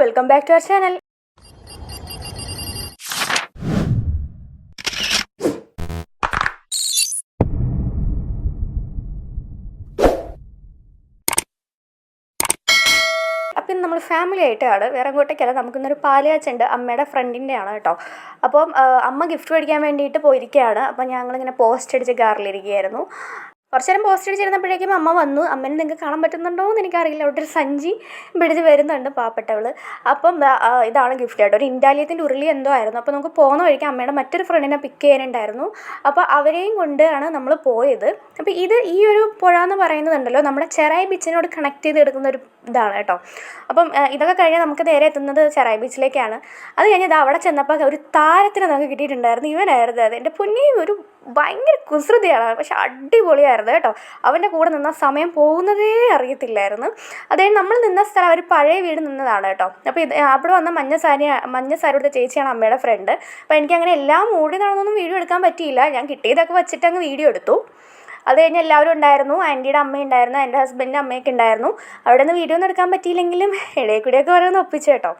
Welcome back to our channel അപ്പം നമ്മൾ family ആയിട്ടാണ്. വേറെ അങ്ങോട്ടേക്കല്ല നമുക്കിന്നൊരു പാലയാച്ചുണ്ട് അമ്മയുടെ ഫ്രണ്ടിന്റെ ആണ് കേട്ടോ. അപ്പം അമ്മ ഗിഫ്റ്റ് മേടിക്കാൻ വേണ്ടിയിട്ട് പോയിരിക്കുകയാണ്. അപ്പം ഞങ്ങളിങ്ങനെ പോസ്റ്റ് അടിച്ച് കാറിലിരിക്കുകയായിരുന്നു കുറച്ച് നേരം പോസ്റ്റ് അടിച്ചിരുന്നപ്പോഴേക്കും അമ്മ വന്നു. അമ്മേനെ നിങ്ങൾക്ക് കാണാൻ പറ്റുന്നുണ്ടോ എന്ന് എനിക്കറിയില്ല. അവിടെ ഒരു സഞ്ചി പിടിച്ച് വരുന്നുണ്ട് പാവപ്പെട്ടവൾ അപ്പം ഇതാണ് ഗിഫ്റ്റ് ആയിട്ട്. ഒരു ഇൻഡാലിയത്തിന്റെ ഉരുളി എന്തോ ആയിരുന്നു. അപ്പോൾ നമുക്ക് പോകുന്ന വഴിക്ക് അമ്മയുടെ മറ്റൊരു ഫ്രണ്ടിനെ പിക്ക് ചെയ്യാനുണ്ടായിരുന്നു. അപ്പോൾ അവരെയും കൊണ്ടാണ് നമ്മൾ പോയത്. അപ്പോൾ ഇത് ഈ ഒരു പുഴ എന്ന് പറയുന്നതുണ്ടല്ലോ നമ്മുടെ ചെറായി ബീച്ചിനോട് കണക്ട് ചെയ്ത് എടുക്കുന്ന ഒരു ഇതാണ് കേട്ടോ. അപ്പം ഇതൊക്കെ കഴിഞ്ഞാൽ നമുക്ക് നേരെ എത്തുന്നത് ചെറായി ബീച്ചിലേക്കാണ്. അത് കഴിഞ്ഞ് അവിടെ ചെന്നപ്പോൾ ഒരു താരത്തിന് നമുക്ക് കിട്ടിയിട്ടുണ്ടായിരുന്നു. ഇവനായിരുന്നു അത്. എന്റെ പൊന്നി ഒരു ഭയങ്കര കുസൃതിയാണ്. പക്ഷെ അടിപൊളിയായിരുന്നു കേട്ടോ. അവന്റെ കൂടെ നിന്ന സമയം പോകുന്നതേ അറിയത്തില്ലായിരുന്നു. അതേ നമ്മൾ നിന്ന സ്ഥലം അവർ പഴയ വീട് നിന്നതാണ് കേട്ടോ. അപ്പോൾ ഇത് അവിടെ വന്ന മഞ്ഞ സാരി മഞ്ഞ സാരി കൊടുത്ത ചേച്ചിയാണ് അമ്മയുടെ ഫ്രണ്ട് അപ്പോൾ എനിക്കങ്ങനെ എല്ലാം മൂടി നടന്നൊന്നും വീഡിയോ എടുക്കാൻ പറ്റിയില്ല. ഞാൻ കിട്ടിയതൊക്കെ വെച്ചിട്ട് അങ്ങ് വീഡിയോ എടുത്തു. അത് കഴിഞ്ഞ് എല്ലാവരും ഉണ്ടായിരുന്നു. ആന്റിയുടെ അമ്മ ഉണ്ടായിരുന്നു എന്റെ ഹസ്ബൻഡിന്റെ അമ്മയൊക്കെ ഉണ്ടായിരുന്നു. അവിടെ നിന്ന് വീഡിയോ ഒന്നും എടുക്കാൻ പറ്റിയില്ലെങ്കിലും ഇടയിൽ കൂടിയൊക്കെ ഓരോന്ന് ഒപ്പിച്ചു കേട്ടോ.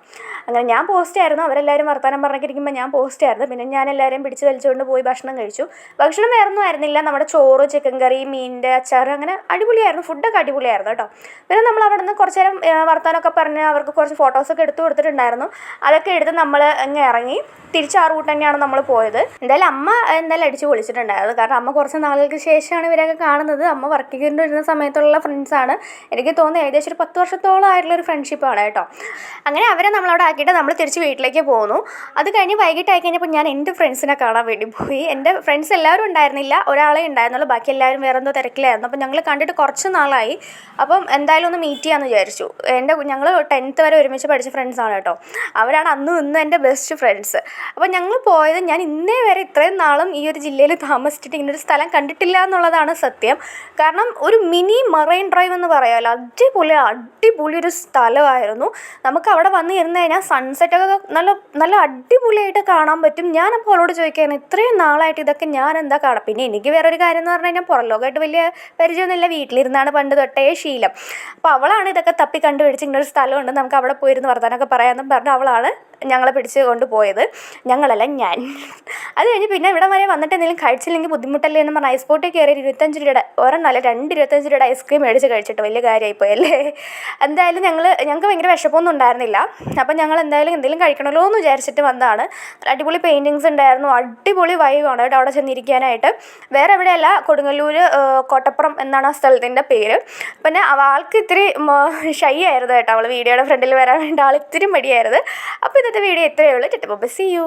അങ്ങനെ ഞാൻ പോസ്റ്റ് ആയിരുന്നു. അവരെല്ലാവരും വർത്തമാനം പറഞ്ഞിരിക്കുമ്പോൾ ഞാൻ പോസ്റ്റ് ആയിരുന്നു. പിന്നെ ഞാൻ എല്ലാവരെയും പിടിച്ച് വലിച്ചുകൊണ്ട് പോയി ഭക്ഷണം കഴിച്ചു. ഭക്ഷണം വേറെ ഒന്നും ആയിരുന്നില്ല. നമ്മുടെ ചോറ് ചിക്കൻ കറി മീനിന്റെ അച്ചാർ അങ്ങനെ അടിപൊളിയായിരുന്നു. ഫുഡൊക്കെ അടിപൊളിയായിരുന്നു കേട്ടോ. പിന്നെ നമ്മൾ അവിടെ നിന്ന് കുറച്ച് നേരം വർത്തമാനമൊക്കെ പറഞ്ഞ് അവർക്ക് കുറച്ച് ഫോട്ടോസൊക്കെ എടുത്തു കൊടുത്തിട്ടുണ്ടായിരുന്നു. അതൊക്കെ എടുത്ത് നമ്മൾ അങ്ങ് ഇറങ്ങി. തിരിച്ച് ആ റൂട്ട് തന്നെയാണ് നമ്മൾ പോയത്. എന്തായാലും അമ്മ എന്തായാലും അടിച്ച് പൊളിച്ചിട്ടുണ്ടായത് കാരണം അമ്മ കുറച്ച് നാളുകൾക്ക് ശേഷമാണ് ഇവരൊക്കെ കാണുന്നത്. അമ്മ വർക്ക് ചെയ്തുകൊണ്ടിരുന്ന സമയത്തുള്ള ഫ്രണ്ട്സാണ് എനിക്ക് തോന്നുന്നു ഏകദേശം ഒരു പത്ത് വർഷത്തോളം ആയിട്ടുള്ള ഒരു ഫ്രണ്ട്ഷിപ്പാണ് കേട്ടോ. അങ്ങനെ അവരെ നമ്മളവിടെ ആക്കിയിട്ട് നമ്മൾ തിരിച്ച് വീട്ടിലേക്ക് പോന്നു. അത് കഴിഞ്ഞ് വൈകിട്ടായി കഴിഞ്ഞപ്പോൾ ഞാൻ എന്റെ ഫ്രണ്ട്സിനെ കാണാൻ വേണ്ടി പോയി. എന്റെ ഫ്രണ്ട്സ് എല്ലാവരും ഉണ്ടായിരുന്നില്ല. ഒരാളെ ഉണ്ടായിരുന്നുള്ളൂ. ബാക്കി എല്ലാവരും വേറെ എന്തോ തിരക്കിലായിരുന്നു. അപ്പോൾ ഞങ്ങൾ കണ്ടിട്ട് കുറച്ച് നാളായി. അപ്പം എന്തായാലും ഒന്ന് മീറ്റ് ചെയ്യാമെന്ന് വിചാരിച്ചു. എന്റെ ഞങ്ങൾ ടെൻത്ത് വരെ ഒരുമിച്ച് പഠിച്ച ഫ്രണ്ട്സാണ് കേട്ടോ. അവരാണ് അന്നും ഇന്നും എന്റെ ബെസ്റ്റ് ഫ്രണ്ട്സ് അപ്പോൾ ഞങ്ങൾ പോയത് ഞാൻ ഇന്നേ വരെ ഇത്രയും നാളും ഈ ഒരു ജില്ലയിൽ താമസിച്ചിട്ട് ഇങ്ങനൊരു സ്ഥലം കണ്ടിട്ടില്ല എന്നുള്ളതാണ് സത്യം. കാരണം ഒരു മിനി മറൈൻ ഡ്രൈവ് എന്ന് പറയാമല്ലോ അടിപൊളി അടിപൊളി ഒരു സ്ഥലമായിരുന്നു. നമുക്ക് അവിടെ വന്ന് ഇരുന്ന് കഴിഞ്ഞാൽ സൺസെറ്റ് ഒക്കെ നല്ല നല്ല അടിപൊളിയായിട്ട് കാണാൻ പറ്റും. ഞാനപ്പോൾ അവളോട് ചോദിക്കുകയാണ് ഇത്രയും നാളായിട്ട് ഇതൊക്കെ ഞാൻ എന്താ കാണാം പിന്നെ എനിക്ക് വേറൊരു കാര്യം എന്ന് പറഞ്ഞു കഴിഞ്ഞാൽ പുറലോകമായിട്ട് വലിയ പരിചയമൊന്നുമില്ല. വീട്ടിലിരുന്നാണ് പണ്ട് തൊട്ടേ ശീലം. അപ്പോൾ അവളാണ് ഇതൊക്കെ തപ്പി കണ്ടുപിടിച്ച് ഇങ്ങനൊരു സ്ഥലമുണ്ട് നമുക്ക് അവിടെ പോയിരുന്ന് വർത്താനൊക്കെ പറയാമെന്നും പറഞ്ഞ് അവളാണ് ഞങ്ങളെ പിടിച്ച് കൊണ്ടുപോയത്. ഞങ്ങളല്ല ഞാൻ. അത് കഴിഞ്ഞ് പിന്നെ ഇവിടെ വരെ വന്നിട്ട് എന്തെങ്കിലും കഴിച്ചില്ലെങ്കിൽ ബുദ്ധിമുട്ടല്ലേ എന്ന് പറഞ്ഞാൽ ഐസ് കയറി ഇരുപത്തഞ്ച് രൂപയുടെ ഒരെണ്ണമല്ല രണ്ട് ഇരുപത്തഞ്ച് രൂപയുടെ ഐസ്ക്രീം മേടിച്ച് കഴിച്ചിട്ട് വലിയ കാര്യമായിപ്പോയി അല്ലേ? എന്തായാലും ഞങ്ങൾ ഞങ്ങൾക്ക് ഭയങ്കര വിശപ്പൊന്നും ഉണ്ടായിരുന്നില്ല. അപ്പം ഞങ്ങൾ എന്തായാലും എന്തെങ്കിലും കഴിക്കണമല്ലോ എന്ന് വിചാരിച്ചിട്ട് വന്നതാണ്. അടിപൊളി പെയിന്റിങ്സ് ഉണ്ടായിരുന്നു. അടിപൊളി വൈവാണ് കേട്ടോ അവിടെ ചെന്നിരിക്കാനായിട്ട്. വേറെ എവിടെയല്ല കൊടുങ്ങല്ലൂർ കോട്ടപ്പുറം എന്നാണ് ആ സ്ഥലത്തിന്റെ പേര്. പിന്നെ ആൾക്ക് ഇത്തിരി ഷൈ ആയിരുന്നു കേട്ടോ. അവൾ വീഡിയോയുടെ ഫ്രണ്ടിൽ വരാൻ വേണ്ടി ആൾ ഇത്തിരി മടിയായിരുന്നു. അപ്പോൾ ഇന്നത്തെ വീഡിയോ ഇത്രയേ ഉള്ളൂ. ടെറ്റ സി യു